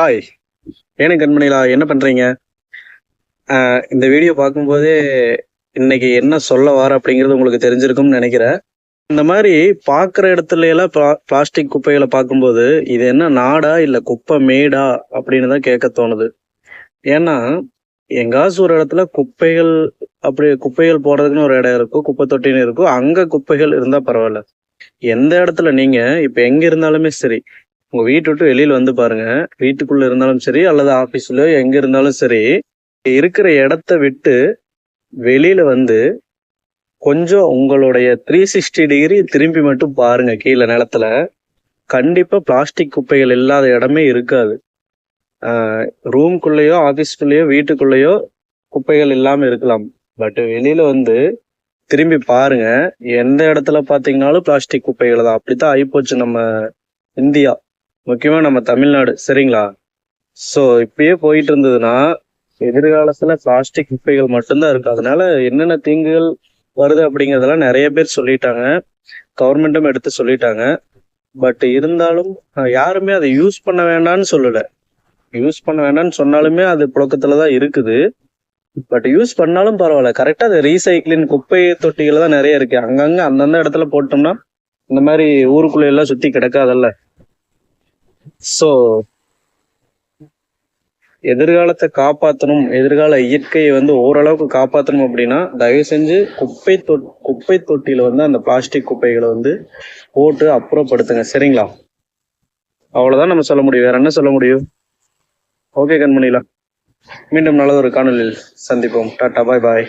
Hi ஏன கண்மணிலா என்ன பண்றீங்க? ஆஹ் இந்த வீடியோ பார்க்கும்போதே இன்னைக்கு என்ன சொல்ல வர அப்படிங்கிறது உங்களுக்கு தெரிஞ்சிருக்கும்னு நினைக்கிறேன். இந்த மாதிரி பார்க்குற இடத்துல எல்லாம் பிளாஸ்டிக் குப்பைகளை பார்க்கும்போது இது என்ன நாடா இல்லை குப்பை மேடா அப்படின்னு தான் கேட்க தோணுது. ஏன்னா எங்காச்சும் ஒரு இடத்துல குப்பைகள் அப்படி குப்பைகள் போடுறதுக்குன்னு ஒரு இடம் இருக்கும் குப்பை தொட்டின்னு இருக்கும் அங்கே குப்பைகள் இருந்தால் பரவாயில்ல. எந்த இடத்துல நீங்கள் இப்போ எங்கே இருந்தாலுமே சரி உங்க வீட்டு விட்டு வெளியில வந்து பாருங்க. வீட்டுக்குள்ள இருந்தாலும் சரி அல்லது ஆபீஸ்லயோ எங்க இருந்தாலும் சரி இருக்கிற இடத்த விட்டு வெளியில வந்து கொஞ்சம் உங்களுடைய த்ரீ சிக்ஸ்டி டிகிரி திரும்பி மட்டும் பாருங்க கீழே நிலத்துல. கண்டிப்பா பிளாஸ்டிக் குப்பைகள் இல்லாத இடமே இருக்காது. ரூம்குள்ளேயோ ஆஃபீஸ்க்குள்ளேயோ வீட்டுக்குள்ளேயோ குப்பைகள் இல்லாமல் இருக்கலாம். பட் வெளியில வந்து திரும்பி பாருங்க. எந்த இடத்துல பார்த்தீங்கனாலும் பிளாஸ்டிக் குப்பைகள் தான். அப்படித்தான் ஆகிப்போச்சு நம்ம இந்தியா. முக்கியமாக நம்ம தமிழ்நாடு சரிங்களா? ஸோ இப்பயே போயிட்டு இருந்ததுன்னா எதிர்காலத்தில் பிளாஸ்டிக் குப்பைகள் மட்டும்தான் இருக்கு. அதனால என்னென்ன தீங்குகள் வருது அப்படிங்கிறதெல்லாம் நிறைய பேர் சொல்லிட்டாங்க. கவர்மெண்ட்டும் எடுத்து சொல்லிட்டாங்க. பட் இருந்தாலும் யாருமே அதை யூஸ் பண்ண வேண்டாம்னு சொல்லலை. யூஸ் பண்ண வேண்டாம்னு சொன்னாலுமே அது புழக்கத்தில் தான் இருக்குது. பட் யூஸ் பண்ணாலும் பரவாயில்ல. கரெக்டாக அது ரீசைக்கிளிங் குப்பை தொட்டிகள் தான் நிறைய இருக்கு. அங்கங்கே அந்தந்த இடத்துல போட்டோம்னா இந்த மாதிரி ஊருக்குள்ளே எல்லாம் சுற்றி கிடக்காதல்ல. சோ எதிர்காலத்தை காப்பாற்றணும் எதிர்கால இயற்கையை வந்து ஓரளவுக்கு காப்பாற்றணும் அப்படின்னா தயவு செஞ்சு குப்பை தொ குப்பை தொட்டியில வந்து அந்த பிளாஸ்டிக் குப்பைகளை வந்து போட்டு அப்புறப்படுத்துங்க. சரிங்களா? அவ்வளவுதான் நம்ம சொல்ல முடியும். வேற என்ன சொல்ல முடியும்? ஓகே கண்மணிலா. மீண்டும் நல்லதொரு காணொலியில் சந்திப்போம். டாட்டா பாய் பாய்